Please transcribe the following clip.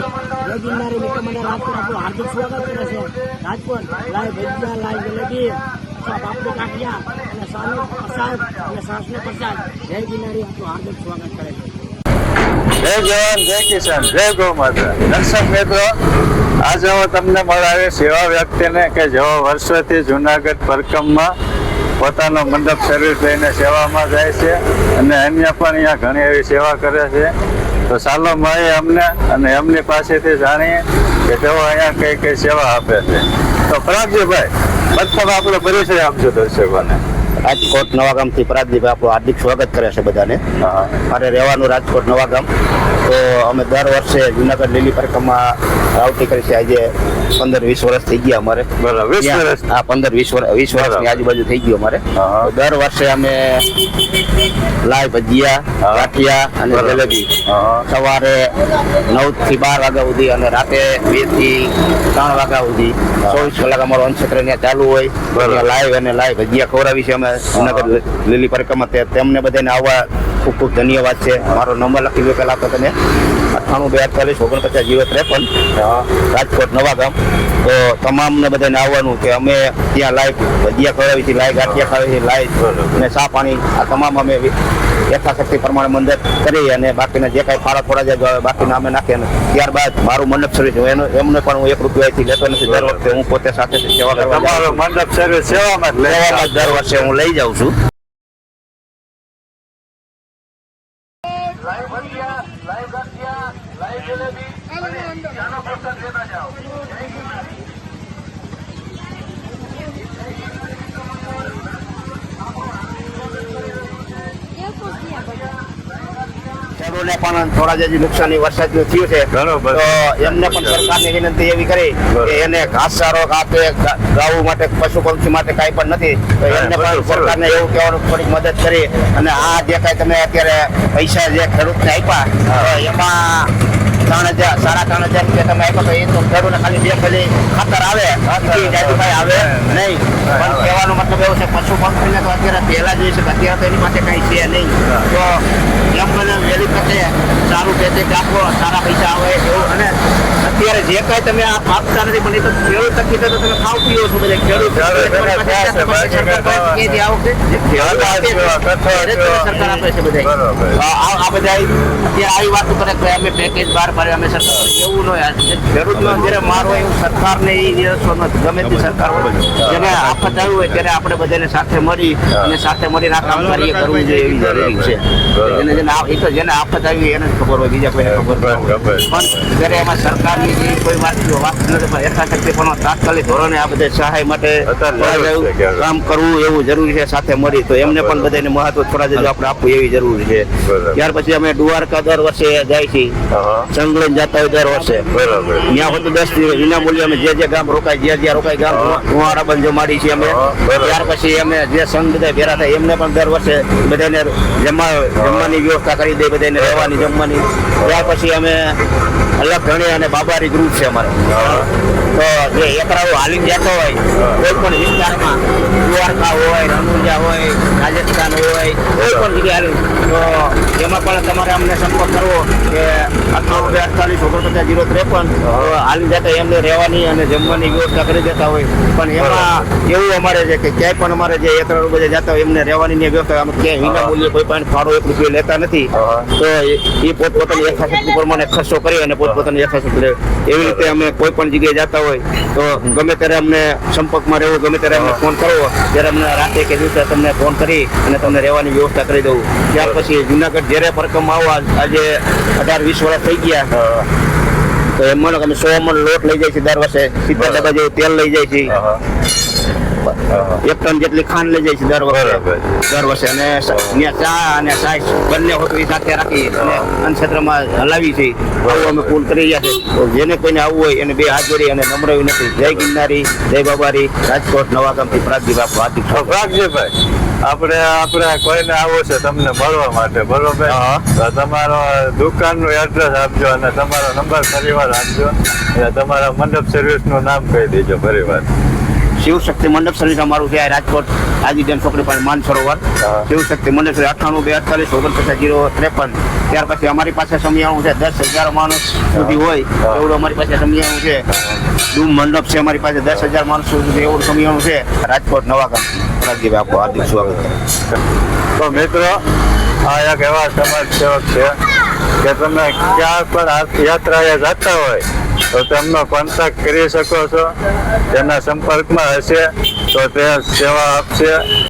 જય ગિરનારી જય ગિરનારી જય જવાન, જય કિસાન, જય ગૌ માતા. દર્શક મિત્રો, આજે હું તમને મળાવી સેવા વ્યક્તિને કે જેઓ વર્ષોથી જુનાગઢ પરકમમાં પોતાનો મંડપ સર્વિસ લઈને સેવામાં જાય છે અને અન્ય પણ અહીંયા ઘણી એવી સેવા કરે છે. તો ચાલો મળે અમને અને એમની પાસેથી જાણીએ કે તેઓ અહીંયા કઈ કઈ સેવા આપે છે. તો પરાગજીભાઈ પ્રથમ આપણો પરિચય આપજો દર્શકોને. રાજકોટ નવાગામથી પરાજદીપ આપણું હાર્દિક સ્વાગત કરે છે બધાને. મારે રહેવાનું રાજકોટ નવાગામ. તો અમે દર વર્ષે જુનાગઢ લીલી પરિક્રમા આવતી કરી છે. આજે પંદર વીસ વર્ષ થઈ ગયા અમારે. હા પંદર વીસ વર્ષ વીસ વર્ષની. આજુબાજુ થઈ ગયું અમારે. દર વર્ષે અમે લાય ભજીયા. ગાંઠિયા અને. જલેબી સવારે નવથી બાર વાગ્યા સુધી અને રાતે બેથી ત્રણ વાગ્યા સુધી ચોવીસ કલાક અમારો અનક્ષેત્ર ત્યાં ચાલુ હોય. લાઈવ અને લાઈવ ભજીયા ખવડાવી છે અમે. જુનાગઢ લીલી પરિક્રમા તેમને બધાને આવવા ખૂબ ખૂબ ધન્યવાદ છે. મારો નંબર લખી દો પહેલા તમે. અઠ્ઠાણું, બે, અડતાલીસ, ઓગણપચાસ જીરો ત્રેપન રાજકોટ નવાગામ તો તમામને બધાને આવવાનું કે અમે ત્યાં લાઈવ ભજીયા ખવડાવી છે લાઈવ ગાંઠિયા ખાવી છે લાઈવ અને ચા પાણી. આ તમામ અમે યથાશક્તિ પ્રમાણે મંદિર કરી અને બાકીના જે કાંઈ ફાળા થોડા જાય આવે બાકીના અમે નાખીએ અને ત્યારબાદ મારું મંડપ સર્વિસ એનો એમને પણ હું એક રૂપિયાથી લેતો નથી. દર વખતે હું પોતે સાથે સેવા કરવા તમારો મંડપ સર્વિસ સેવામાં લેવામાં દર વર્ષે હું લઈ જાઉં છું. ખેડૂતોને પણ થોડા જે નુકસાની વરસાદનું થયું છે તો એમને પણ સરકારની વિનંતી એવી કરી કે એને ઘાસચારો આપે ગાવું માટે પશુ પક્ષી માટે કાંઈ પણ નથી. તો એમને પણ સરકારને એવું કહેવાનું થોડીક મદદ કરી અને આ જે કાંઈ તમે અત્યારે પૈસા જે ખેડૂતને આપ્યા એમાં ત્રણ હજાર સાડા ત્રણ હજાર રૂપિયા તમે આપ્યા તો એ તો ખેડૂતને ખાલી બે ખાલી ખાતર આવે આવે. નહીં. પણ કહેવાનો મતલબ એવો છે પશુ પક્ષીને તો અત્યારે પહેલા જોઈ છે અત્યારે તો એની પાસે કાંઈ છે નહીં. તો મને વહેલી તકે સારું પેકેજ આપો સારા પૈસા આવે એવું. અને અત્યારે જે કાંઈ તમે આ આપતા નથી પણ એ તો ખેડૂત તકીને તો તમે ખાવ પીઓ છો બધા. ખેડૂત સરકાર આપે છે, સરકાર. આ બધા અત્યારે આવી વાતો કરે કે અમે પેકેજ બહાર પાડ્યા અમે સરકાર એવું નહીં ખેડૂતનો જ્યારે મારો હોય એવું સરકારને એ દિવસો ગમે તે સરકાર હોય. જેને આફત આવી હોય ત્યારે આપણે બધાને સાથે મળી અને સાથે મળીને આ કામ કાર્ય કરવું જોઈએ એવી જરૂરી છે. એને જેને એ તો જેને આફત આવી એને જ ખબર હોય બીજા કોઈને ખબર ન હોય. ખબર. પણ ત્યારે એમાં સરકારની જે કોઈ વાત વાત નથી પણ યથાશક્તિ પણ તાત્કાલિક ધોરણે આ બધા સહાય માટે છે કામ કરવું એવું જરૂરી છે સાથે મળી. તો એમને પણ બધાને મહત્વ થોડા જેટલું આપણે આપવું એવી જરૂરી છે. ત્યાર પછી અમે દ્વારકા દર વર્ષે જાય છીએ. હા. સંગલન જતા હોય દર વર્ષે. બરાબર. હોય તો દસ દિવસ વિના મૂલ્ય અમે જે જે ગામ રોકાય જ્યાં જ્યાં રોકાય ગામ કુંવારા બંધ જમાડી છીએ અમે. ત્યાર પછી અમે જે સંઘ બધા ભેરા થાય, એમને પણ દર વર્ષે બધાને જમવા, જમવાની વ્યવસ્થા કરી દે બધાને રહેવાની, જમવાની. ત્યાર પછી અમે અલગ ઘણી અને બાબારી ગ્રુપ છે અમારે. તો જે એકરાઓ હાલી જતો હોય કોઈ પણ વિસ્તારમાં દ્વારકા હોય રણુજા હોય રાજસ્થાન હોય કોઈ પણ જગ્યાએ તો એમાં પણ તમારે અમને સંપર્ક કરવો કે અઠ્ઠાણું બે અડતાલીસ ઓગણપચાસ જીરો ત્રેપન હાલી જતા એમને રહેવાની અને જમવાની વ્યવસ્થા કરી દેતા હોય. પણ એમાં એવું અમારે છે કે ક્યાંય પણ અમારે જે એકરાઓ બધા જતા હોય એમને રહેવાની વ્યવસ્થા અમે ક્યાંય વિના મૂલ્યે કોઈ પણ ફાળો એક રૂપિયો લેતા નથી. તો એ- પોતપોતાની યથાશક્તિ પ્રમાણે ખર્ચો કરી અને પોતપોતાની યથાશક્તિ લે. એવી રીતે અમે કોઈ પણ જગ્યાએ જતા હોય તો ગમે ત્યારે અમને સંપર્કમાં રહેવું ગમે ત્યારે અમને ફોન કરવો ત્યારે અમને રાતે કે દિવસે તમને ફોન કરી અને તમને રહેવાની વ્યવસ્થા કરી દઉં. ત્યાર પછી જુનાગઢ જ્યારે પરકમ આવવા આજ- અઢાર વીસ વર્ષ થઈ ગયા. તો એમ માનો કે અમે સો મણ લોટ લઈ જાય છે દર વર્ષે. સિત્તેર ડબ્બા જેવું તેલ લઈ જાય છે. એક ટન જેટલી ખાંડ લઈ જાય છે દર વર્ષે દર વર્ષે અને ચા અને સાઈ બંને હોટલી સાથે રાખી અને અન્નક્ષેત્રમાં હલાવી છે. આવું અમે કુલ કરી રહ્યા છે. તો જેને કોઈને આવવું હોય એને બે હાથ જોડી અને નમ્ર વિનંતી. જય ગિરનારી જય બાબારી રાજકોટ નવાગામથી પ્રાગજી બાપુ હાર્દિક પ્રાગજીભાઈ આપણે આપણે કોઈને આવો છે તમને મળવા માટે બરોબર. તો તમારો દુકાનનું એડ્રેસ આપજો અને તમારો નંબર ફરીવાર આપજો. અને તમારા મંડપ સર્વિસનું નામ કહી દેજો ફરીવાર. શિવશક્તિ મંડપ સર્વિસ અમારું છે રાજકોટ. આજીજન છોકરી પાસે માન સરોવર. શિવશક્તિ મંડપ સર્વિસ અઠ્ઠાણું બે અડતાલીસ ઓગણપચાસ જીરો ત્રેપન. ત્યાર પછી અમારી પાસે સમયાણું છે દસ હજાર માણસ સુધી હોય. એવું અમારી પાસે સમયાણું છે. ડૂમ મંડપ છે અમારી પાસે દસ હજાર માણસ સુધી એવું સમયાણું છે. રાજકોટ નવાગામ. રાજ્ય આપો હાર્દિક સ્વાગત. તો મિત્રો આ એક એવા સમાજ સેવક છે કે તમે ક્યાં પણ યાત્રાએ જતા હોય તો તેમનો કોન્ટેક્ટ કરી શકો છો. તેના સંપર્કમાં હશે તો તે સેવા આપશે.